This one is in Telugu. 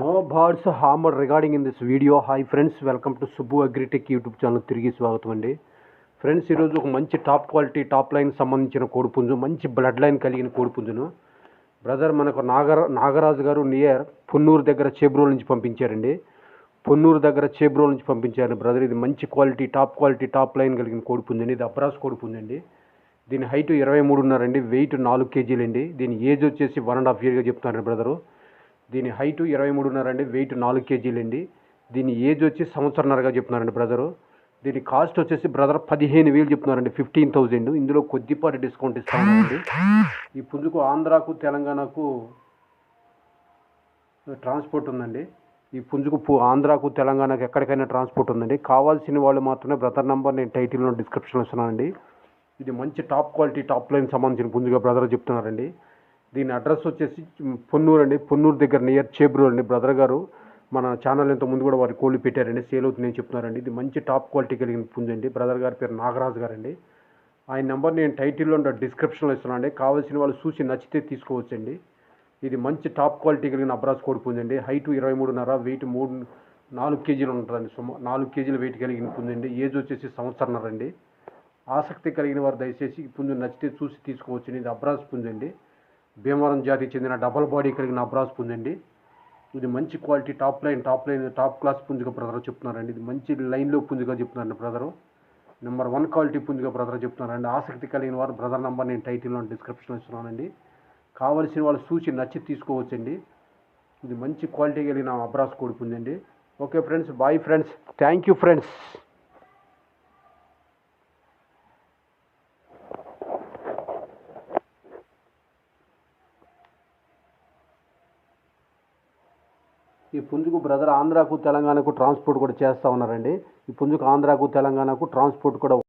No birds hammer regarding in this video hi friends welcome to Subbu agritech YouTube channel తిరిగి స్వాగతం అండి. ఫ్రెండ్స్ ఈరోజు ఒక మంచి టాప్ క్వాలిటీ టాప్ లైన్ సంబంధించిన కోడిపుంజు మంచి బ్లడ్ లైన్ కలిగిన కోడిపుంజును బ్రదర్ మనకు నాగర నాగరాజు గారు నియర్ పొన్నూరు దగ్గర చేబ్రోల్ నుంచి పంపించారండి. పొన్నూరు దగ్గర చేబ్రోల్ నుంచి పంపించారు బ్రదర్ ఇది మంచి quality top quality top line కలిగిన కోడిపుంజండి ఇది అబ్రాస్ కోడిపుంజండి దీని హైట్ ఇరవై మూడున్నరండి వెయిట్ నాలుగు కేజీలండి. దీని ఏజ్ వచ్చేసి వన్ అండ్ హాఫ్ ఇయర్గా చెప్తున్నారండి బ్రదరు దీని హైట్ ఇరవై మూడున్నర అండి వెయిట్ నాలుగు కేజీలండి దీని ఏజ్ వచ్చి సంవత్సరన్నరగా చెప్తున్నారండి బ్రదరు దీని కాస్ట్ వచ్చేసి బ్రదర్ పదిహేను వేలు చెప్తున్నారండి ఫిఫ్టీన్ థౌజండ్ ఇందులో కొద్దిపాటి డిస్కౌంట్ ఇస్తామండి. ఈ పుంజుకు ఆంధ్రాకు తెలంగాణకు ట్రాన్స్పోర్ట్ ఉందండి. ఈ పుంజుకు పు- ఆంధ్రాకు తెలంగాణకు ఎక్కడికైనా ట్రాన్స్పోర్ట్ ఉందండి. కావాల్సిన వాళ్ళు మాత్రమే బ్రదర్ నంబర్ నేను టైటిల్లో డిస్క్రిప్షన్లో ఇస్తున్నానండి. ఇది మంచి టాప్ క్వాలిటీ టాప్ లైన్ సంబంధించిన పుంజుగా బ్రదర్ చెప్తున్నారండి. దీని అడ్రస్ వచ్చేసి పొన్నూరు అండి. పొన్నూరు దగ్గర నియర్ చేబ్రూ అండి. బ్రదర్ గారు మన ఛానల్ ఇంత ముందు కూడా వారి కోళ్ళు పెట్టారండి. సేల్ అవుతుందని చెప్తున్నారండి. ఇది మంచి టాప్ క్వాలిటీ కలిగిన పుంజండి అండి. బ్రదర్ గారి పేరు నాగరాజు గారండి. ఆయన నెంబర్ నేను టైటిల్లో డిస్క్రిప్షన్లో ఇస్తున్నానండి కావాల్సిన వాళ్ళు చూసి నచ్చితే తీసుకోవచ్చండి. ఇది మంచి టాప్ క్వాలిటీ కలిగిన అబ్రాస్ కోడి పుంజండి హైట్ ఇరవై మూడున్నర వెయిట్ మూడు నాలుగు కేజీలు ఉంటుందండి. సుమ నాలుగు కేజీల వెయిట్ కలిగిన పుంజండి ఏజ్ వచ్చేసి సంవత్సరన్నరండి ఆసక్తి కలిగిన వారు దయచేసి పుంజు నచ్చితే చూసి తీసుకోవచ్చండి. ఇది అబ్రాస్ పుంజండి భీమవరం జాతికి చెందిన డబల్ బాడీ కలిగిన అబ్రాస్ పుంజండి. ఇది మంచి quality top line top line top class పుంజుగా brother చెప్తున్నారండి. ఇది మంచి లైన్లో పుంజుగా చెప్తున్నారండి బ్రదరు. నెంబర్ వన్ క్వాలిటీ పుంజుగా బ్రదర్ చెప్తున్నారండి. ఆసక్తి కలిగిన వారు బ్రదర్ నెంబర్ నేను టైటిల్లో డిస్క్రిప్షన్లో ఇస్తున్నానండి. కావలసిన వాళ్ళు చూసి నచ్చి తీసుకోవచ్చండి. ఇది మంచి క్వాలిటీ కలిగిన అబ్రాస్ కోడి పుంజండి. Okay friends bye friends. Thank you friends. ఈ పుంజుకు బ్రదర్ ఆంధ్రాకు తెలంగాణకు ట్రాన్స్పోర్ట్ కూడా చేస్తూ ఉన్నారండి. ఈ పుంజుకు ఆంధ్రాకు తెలంగాణకు ట్రాన్స్పోర్ట్ కూడా